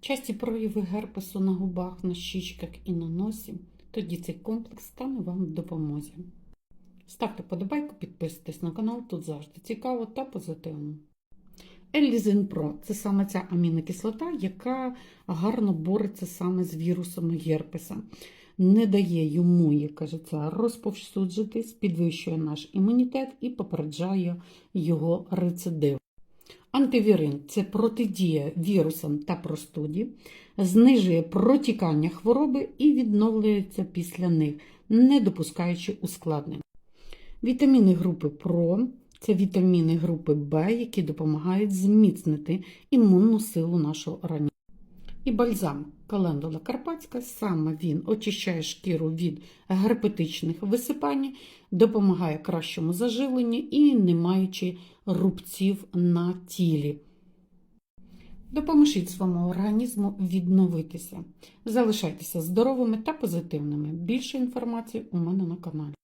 Часті прояви герпесу на губах, на щічках і на носі, тоді цей комплекс стане вам в допомозі. Ставте подобайку, підписуйтесь на канал, тут завжди цікаво та позитивно. Елізин Про це саме ця амінокислота, яка гарно бореться саме з вірусом герпеса. Не дає йому, як кажеться, розповсюджитись, підвищує наш імунітет і попереджає його рецидив. Антивірин це протидія вірусам та простуді, знижує протікання хвороби і відновлюється після них, не допускаючи ускладнень. Вітаміни групи ПРО це вітаміни групи В, які допомагають зміцнити імунну силу нашого організму. І бальзам календула карпатська, саме він очищає шкіру від герпетичних висипань, допомагає кращому заживленню і не маючи рубців на тілі. Допоможіть своєму організму відновитися. Залишайтеся здоровими та позитивними. Більше інформації у мене на каналі.